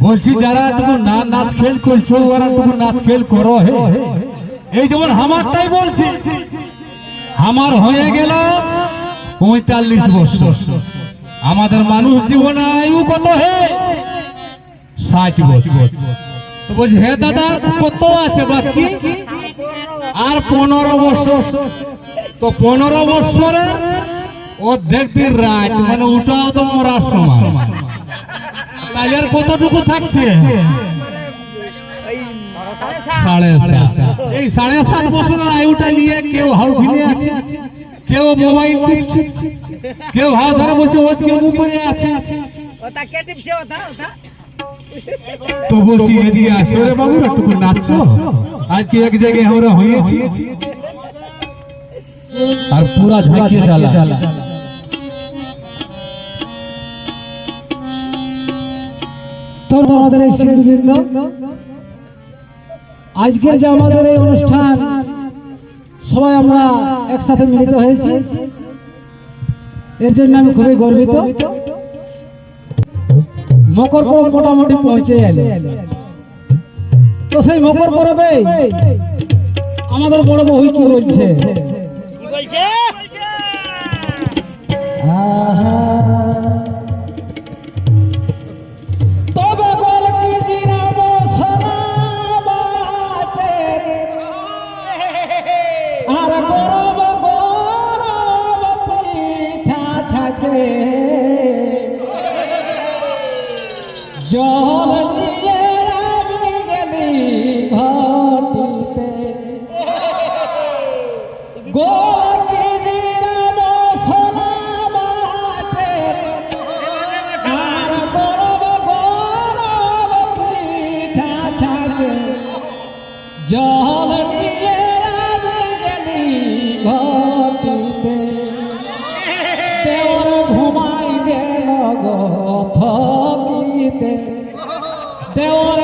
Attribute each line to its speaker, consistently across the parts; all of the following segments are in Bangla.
Speaker 1: বলছি, যারা তুমি না নাচ খেল করছ, ওরা তুমি নাচ খেল করো হে। এই যেমন আমারটাই বলছি। আমার হয়ে গেল পঁয়তাল্লিশ বছর। আমাদের মানুষ জীবন আয়ু কত হে? ষাট বছর। বলছি, হে দাদা, কত আছে বাকি? আর পনেরো বছর। তো পনেরো বছরে অর্ধেক দিন রাত মানে ওটাও তো মরার সময়। আর কতটুকু থাকছে? সাড়ে সাত। এই সাড়ে সাত বছরের আয়ুটা নিয়ে কেউ হাউ ফিরে আছে? কেউ মোবাইল টিপছে? কেউ হাত ধরে বসে ও কেউ উপরে আছে?
Speaker 2: ওটা কে টিপছে? ওটা ওটা।
Speaker 1: তো বলছি এদিকে আসো। রে বাবু একটু নাচছো আজকে এক জায়গায় আমরা হয়েছি। আর পুরা ঝাঁকিয়ে চালা।
Speaker 3: আমাদের এই শিল্পবৃন্দ আজকের যে আমাদের এই অনুষ্ঠান সবাই আমরা একসাথে মিলিত হয়েছি। এর জন্য আমি খুবই গর্বিত। মকর পরব মোটামুটি পৌঁছে এলো তো সেই মকর পরবে আমাদের বড় বউ কি বলছে?
Speaker 2: কি বলছে?
Speaker 3: আহা। থাকে জল থকিতে দেওর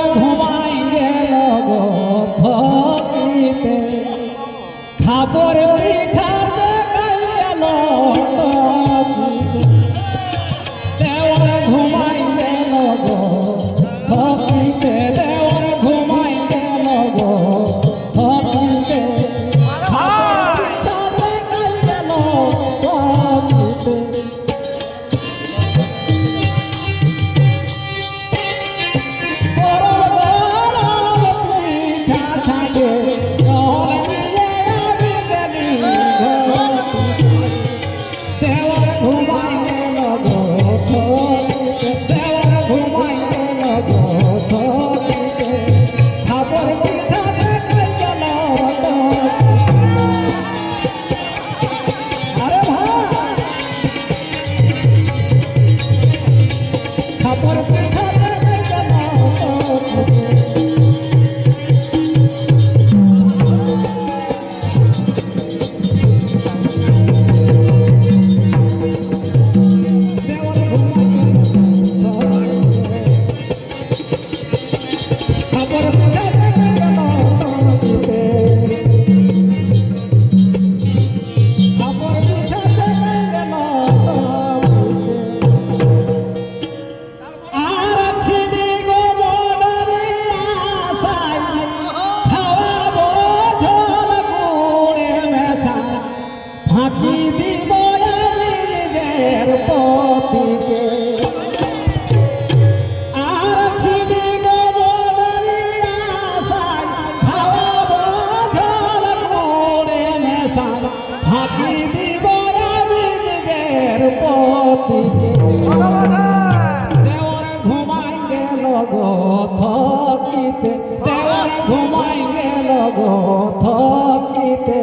Speaker 3: থকিতে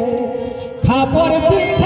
Speaker 3: খাবার পিঠা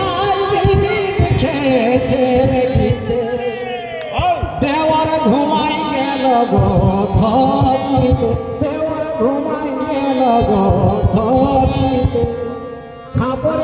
Speaker 3: লাল লিখেছে দেওয়ার ঘুমাই গেল গো দেওয়ার ঘুমাই গেল গো খাবার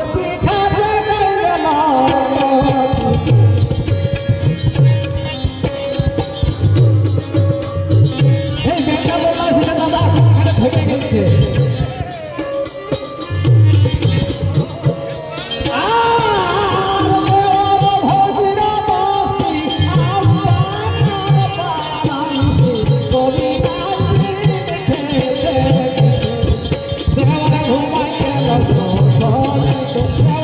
Speaker 3: ঘুমাই